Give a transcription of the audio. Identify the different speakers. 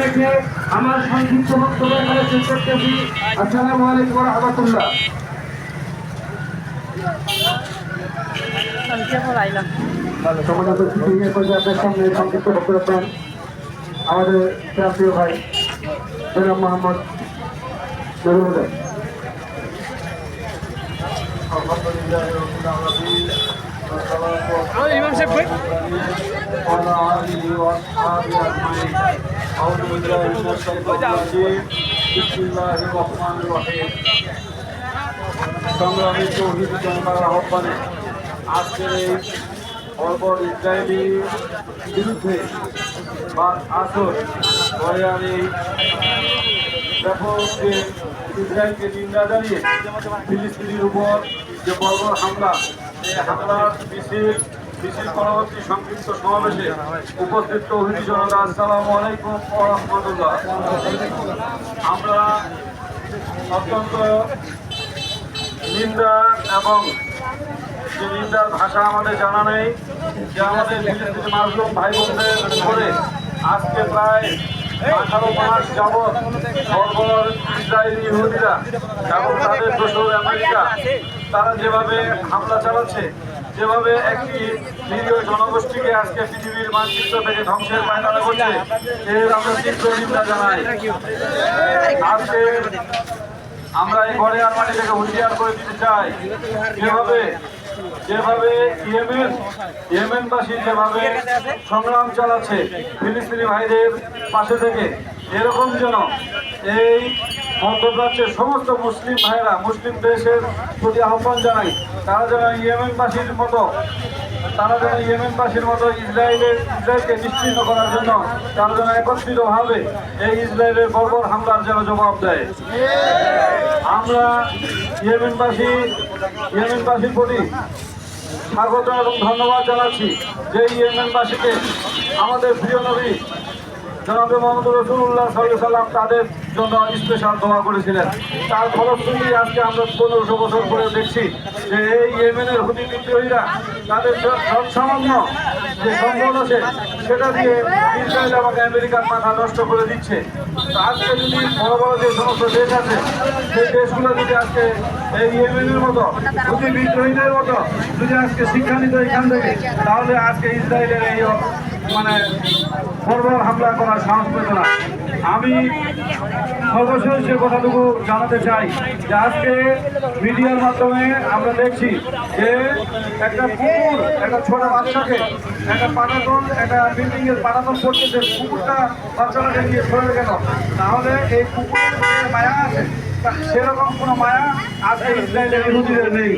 Speaker 1: রেখে আমার সংক্ষিপ্ত বক্তব্য এখানে শেষ করতেছি। আসসালামু আলাইকুম রহমতুল্লাহ। আমাদের প্রিয় ভাই মোহাম্মদ
Speaker 2: ইমাম কই
Speaker 1: وعلى آله وأصحابه أجمعين أعوذ بالله من الشيطان الرجيم بسم الله الرحمن الرحيم সংগ্রামী তৌহিদ জনতার আহ্বানে আজকের এই বর্বর ইসরায়েলি বিরুদ্ধে বা আসর পরে আমি ব্যাপক যে ইসরায়েলকে নিন্দা জানিয়ে ফিলিস্তিনির উপর যে বর্বর হামলা এই হামলার মিছিল পরবর্তী সংক্ষিপ্ত সমাবেশে আমরা অত্যন্ত এবং ভাষা আমাদের জানা নেই, যে আমাদের মাজলুম ভাই বোনদের করে আজকে প্রায় আঠারো মাস যাবৎ বর্বর ইসরায়েলি ইহুদিরা এবং তাদের দোষর আমেরিকা, তারা যেভাবে হামলা চালাচ্ছে যেভাবে একটি নিরীহ জনগোষ্ঠীকে আজকে পৃথিবীর মানচিত্র থেকে ধ্বংসের পায়তারা করছে, এর আমরা তীব্র নিন্দা জানাই। আজকে আমরা এই ঘরে আর মাটি থেকে হুঁশিয়ার করে দিতে চাই, যেভাবে যেভাবে ইয়েমেন, ইয়েমেনবাসী যেভাবে সংগ্রাম চালাচ্ছে, ফিলিস্তিনি ভাইদের পাশে থেকে, এরকম যেন এই মধ্যপ্রাচ্যের সমস্ত মুসলিম ভাইরা মুসলিম দেশের প্রতি আহ্বান জানাই। তারা যেন ইয়েমেনবাসীর মতো, তারা যেন ইয়েমেনবাসীর মতো ইসরায়েলের, ইসরায়েলকে নিশ্চিন্ন করার জন্য তারা যেন একত্রিতভাবে এই ইসরায়েলের বর্বর হামলার যেন জবাব দেয়। আমরা ইয়েমেনবাসী, ইয়েমেনবাসীর প্রতি স্বাগত এবং ধন্যবাদ জানাচ্ছি যে ইয়েমেনবাসীকে আমাদের প্রিয় নবী জনাবে মোহাম্মদ রসুল্লাহ সাল্লাহ সাল্লাম তাদের জন্য স্পেশাল দোয়া করেছিলেন, তার ফলশ্রুতি আজকে আমরা পনেরোশো বছর পরে দেখছি যে এই ইয়েমেনের হুদি বিদ্রোহীরা তাদের সামান্য যে সম্পদ আছে, সেটা দিয়ে ইসরায়েল আমাকে আমেরিকার মাথা নষ্ট করে দিচ্ছে। আজকে যদি বড় বড় যে সমস্ত দেশ আছে, সেই দেশগুলো যদি আজকে এই ইয়েমেনের মতো হুদি বিদ্রোহীদের মতো যদি আজকে শিক্ষা নিত এখান থেকে, তাহলে আজকে ইসরায়েলের এই মানে বর্বর হামলা করার সাহস পেত না। আমি সর্বশেষ যে কথাটুকু জানাতে চাই, যে আজকে মিডিয়ার মাধ্যমে আমরা দেখছি যে একটা কুকুর, একটা ছোট বাচ্চাকে, একটা পাটাতন, একটা বিল্ডিং এর পাটাতন করতেছে কুকুরটা বাচ্চাটাকে নিয়ে সরে গেল। তাহলে এই কুকুরের মায়া আছে? সেরকম কোনো মায়া আজকে ইসরায়েলের বিরোধীদের নেই।